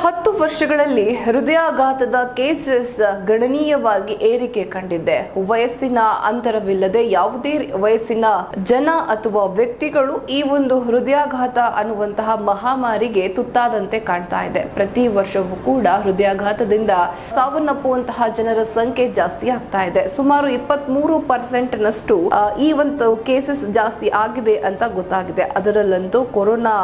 ಹತ್ತು ವರ್ಷಗಳಲ್ಲಿ ಹೃದಯಾಘಾತದ ಕೇಸಸ್ ಗಣನೀಯವಾಗಿ ಏರಿಕೆ ಕಂಡಿದೆ. ವಯಸ್ಸಿನ ಅಂತರವಿಲ್ಲದೆ ಯಾವುದೇ ವಯಸ್ಸಿನ ಜನ ಅಥವಾ ವ್ಯಕ್ತಿಗಳು ಈ ಒಂದು ಹೃದಯಾಘಾತ ಅನ್ನುವಂತಹ ಮಹಾಮಾರಿಗೆ ತುತ್ತಾದಂತೆ ಕಾಣ್ತಾ ಇದೆ. ಪ್ರತಿ ವರ್ಷವೂ ಕೂಡ ಹೃದಯಾಘಾತದಿಂದ ಸಾವನ್ನಪ್ಪುವಂತಹ ಜನರ ಸಂಖ್ಯೆ ಜಾಸ್ತಿ ಆಗ್ತಾ ಇದೆ. ಸುಮಾರು ಇಪ್ಪತ್ತ್ ಮೂರು ಪರ್ಸೆಂಟ್ ನಷ್ಟು ಈ ಒಂದು ಕೇಸಸ್ ಜಾಸ್ತಿ ಆಗಿದೆ ಅಂತ ಗೊತ್ತಾಗಿದೆ. ಅದರಲ್ಲಂತೂ ಕೊರೋನಾ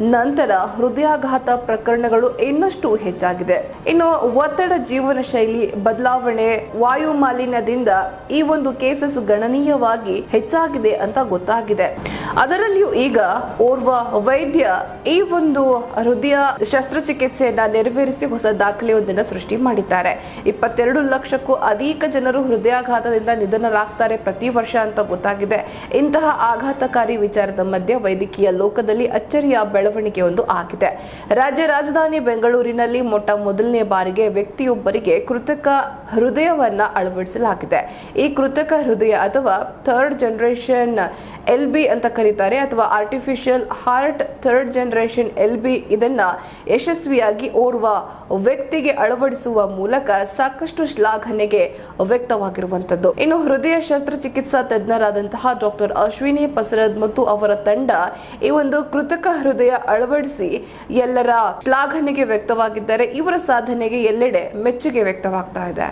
ನಂತರ ಹೃದಯಾಘಾತ ಪ್ರಕರಣಗಳು ಇನ್ನಷ್ಟು ಹೆಚ್ಚಾಗಿದೆ. ಇನ್ನು ಒತ್ತಡ ಜೀವನ ಶೈಲಿ ಬದಲಾವಣೆ, ವಾಯು ಮಾಲಿನ್ಯದಿಂದ ಈ ಒಂದು ಕೇಸಸ್ ಗಣನೀಯವಾಗಿ ಹೆಚ್ಚಾಗಿದೆ ಅಂತ ಗೊತ್ತಾಗಿದೆ. ಅದರಲ್ಲಿಯೂ ಈಗ ಓರ್ವ ವೈದ್ಯ ಈ ಒಂದು ಹೃದಯ ಶಸ್ತ್ರಚಿಕಿತ್ಸೆಯನ್ನ ನೆರವೇರಿಸಿ ಹೊಸ ದಾಖಲೆಯೊಂದನ್ನು ಸೃಷ್ಟಿ ಮಾಡಿದ್ದಾರೆ. ಇಪ್ಪತ್ತೆರಡು ಲಕ್ಷಕ್ಕೂ ಅಧಿಕ ಜನರು ಹೃದಯಾಘಾತದಿಂದ ನಿಧನರಾಗ್ತಾರೆ ಪ್ರತಿ ವರ್ಷ ಅಂತ ಗೊತ್ತಾಗಿದೆ. ಇಂತಹ ಆಘಾತಕಾರಿ ವಿಚಾರದ ಮಧ್ಯೆ ವೈದ್ಯಕೀಯ ಲೋಕದಲ್ಲಿ ಅಚ್ಚರಿಯ ಬೆಳವಣಿಗೆ ಒಂದು ಆಗಿದೆ. ರಾಜ್ಯ ರಾಜಧಾನಿ ಬೆಂಗಳೂರಿನಲ್ಲಿ ಮೊಟ್ಟ ಮೊದಲನೇ ಬಾರಿಗೆ ವ್ಯಕ್ತಿಯೊಬ್ಬರಿಗೆ ಕೃತಕ ಹೃದಯವನ್ನ ಅಳವಡಿಸಲಾಗಿದೆ. ಈ ಕೃತಕ ಹೃದಯ ಅಥವಾ ಥರ್ಡ್ ಜನರೇಷನ್ ಎಲ್ ಬಿ ಅಂತ ಕರೀತಾರೆ ಅಥವಾ artificial heart third generation L B ಇದನ್ನು ಯಶಸ್ವಿಯಾಗಿ ಓರ್ವ ವ್ಯಕ್ತಿಗೆ ಅಳವಡಿಸುವ ಮೂಲಕ ಸಾಕಷ್ಟು ಶ್ಲಾಘನೆಗೆ ವ್ಯಕ್ತವಾಗಿರುವಂಥದ್ದು. ಇನ್ನು ಹೃದಯ ಶಸ್ತ್ರಚಿಕಿತ್ಸಾ ತಜ್ಞರಾದಂತಹ ಡಾಕ್ಟರ್ ಅಶ್ವಿನಿ ಪಸರದ್ ಮತ್ತು ಅವರ ತಂಡ ಈ ಒಂದು ಕೃತಕ ಹೃದಯ ಅಳವಡಿಸಿ ಎಲ್ಲರ ಶ್ಲಾಘನೆಗೆ ವ್ಯಕ್ತವಾಗಿದ್ದಾರೆ. ಇವರ ಸಾಧನೆಗೆ ಎಲ್ಲೆಡೆ ಮೆಚ್ಚುಗೆ ವ್ಯಕ್ತವಾಗ್ತಾ ಇದೆ.